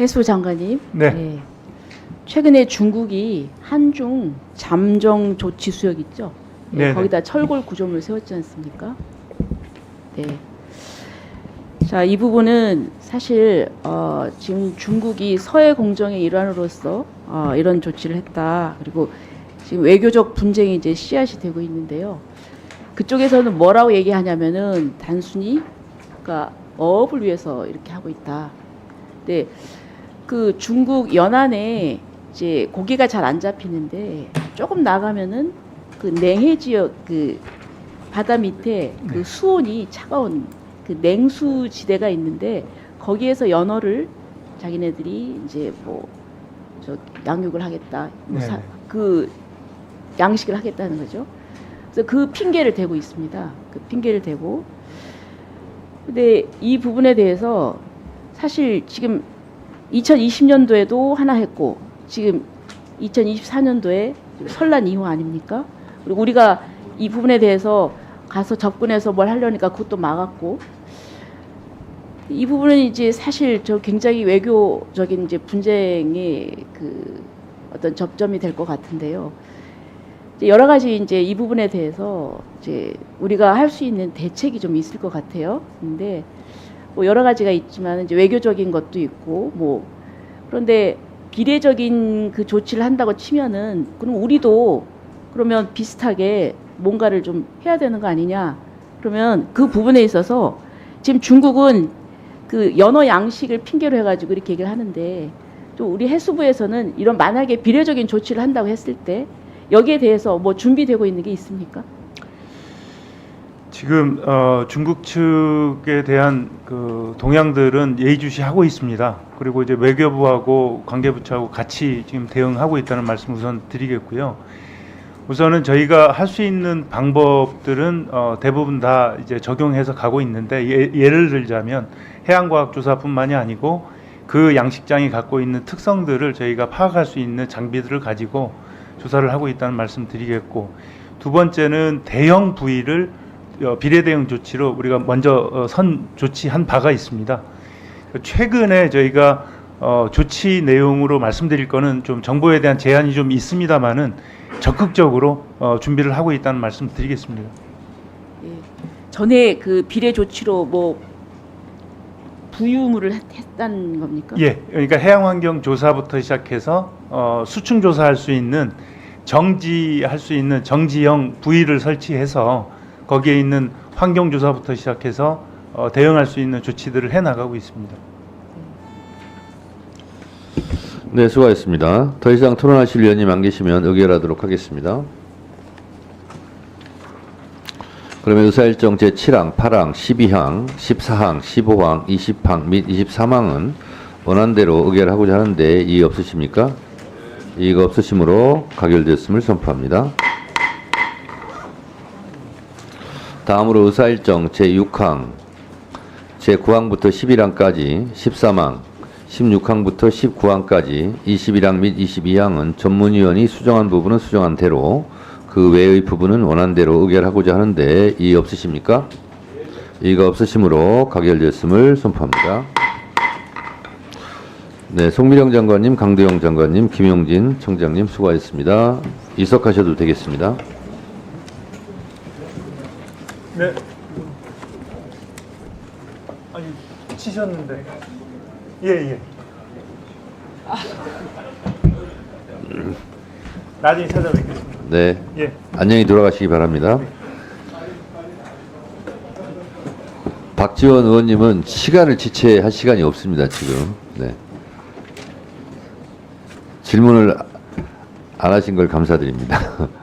해수 장관님. 네. 최근에 중국이 한중 잠정 조치 수역 있죠? 예, 네네. 거기다 철골 구조물 세웠지 않습니까? 네. 자, 이 부분은 사실 어, 지금 중국이 서해 공정의 일환으로서 어, 이런 조치를 했다. 그리고 지금 외교적 분쟁이 이제 씨앗이 되고 있는데요. 그쪽에서는 뭐라고 얘기하냐면은 단순히 그러니까 어업을 위해서 이렇게 하고 있다. 근데 그 중국 연안에 이제 고기가 잘 안 잡히는데 조금 나가면은 그 냉해 지역 그 바다 밑에 그 네. 수온이 차가운 그 냉수 지대가 있는데 거기에서 연어를 자기네들이 이제 뭐 저 양육을 하겠다 뭐 사- 네네. 그 양식을 하겠다는 거죠. 그래서 그 핑계를 대고 있습니다. 그 핑계를 대고 근데 이 부분에 대해서 사실 지금 2020년도에도 하나 했고 지금 2024년도에 설날 이후 아닙니까? 그리고 우리가 이 부분에 대해서 가서 접근해서 뭘 하려니까 그것도 막았고 이 부분은 이제 사실 저 굉장히 외교적인 이제 분쟁의 그 어떤 접점이 될 것 같은데요. 여러 가지 이제 이 부분에 대해서 이제 우리가 할 수 있는 대책이 좀 있을 것 같아요. 근데 뭐 여러 가지가 있지만 이제 외교적인 것도 있고 뭐 그런데 비례적인 그 조치를 한다고 치면은 그럼 우리도 그러면 비슷하게 뭔가를 좀 해야 되는 거 아니냐? 그러면 그 부분에 있어서 지금 중국은 그 연어 양식을 핑계로 해가지고 이렇게 얘기를 하는데 또 우리 해수부에서는 이런 만약에 비례적인 조치를 한다고 했을 때 여기에 대해서 뭐 준비되고 있는 게 있습니까? 지금 어, 중국 측에 대한 그 동향들은 예의주시하고 있습니다. 그리고 이제 외교부하고 관계부처하고 같이 지금 대응하고 있다는 말씀 우선 드리겠고요. 우선은 저희가 할 수 있는 방법들은 어, 대부분 다 이제 적용해서 가고 있는데 예, 예를 들자면 해양과학조사뿐만이 아니고 그 양식장이 갖고 있는 특성들을 저희가 파악할 수 있는 장비들을 가지고 조사를 하고 있다는 말씀 드리겠고 두 번째는 대형 부위를 어, 비례 대응 조치로 우리가 먼저 어, 선 조치한 바가 있습니다. 최근에 저희가 어, 조치 내용으로 말씀드릴 거는 좀 정보에 대한 제한이 좀 있습니다만은 적극적으로 어, 준비를 하고 있다는 말씀 드리겠습니다. 예. 전에 그 비례 조치로 뭐 부유물을 했- 했다는 겁니까? 예, 그러니까 해양 환경 조사부터 시작해서 어, 수충 조사할 수 있는 정지할 수 있는 정지형 부위를 설치해서 거기에 있는 환경 조사부터 시작해서 어, 대응할 수 있는 조치들을 해 나가고 있습니다. 네, 수고하셨습니다. 더 이상 토론하실 위원님 안 계시면 의결하도록 하겠습니다. 그러면 의사일정 제7항, 8항, 12항, 14항, 15항, 20항 및 23항은 원안대로 의결하고자 하는데 이의 없으십니까? 이의가 없으시므로 가결되었음을 선포합니다. 다음으로 의사일정 제6항, 제9항부터 11항까지 13항, 16항부터 19항까지 21항 및 22항은 전문위원이 수정한 부분은 수정한 대로 그 외의 부분은 원안대로 의결하고자 하는데 이의 없으십니까? 이의가 없으시므로 가결되었음을 선포합니다. 네, 송미령 장관님, 강도영 장관님, 김용진 청장님 수고하셨습니다. 이석하셔도 되겠습니다. 네. 아니 치셨는데. 예 예. 나중에 찾아뵙겠습니다. 네, 예. 안녕히 돌아가시기 바랍니다. 박지원 의원님은 시간을 지체할 시간이 없습니다, 지금. 네. 질문을 안 하신 걸 감사드립니다.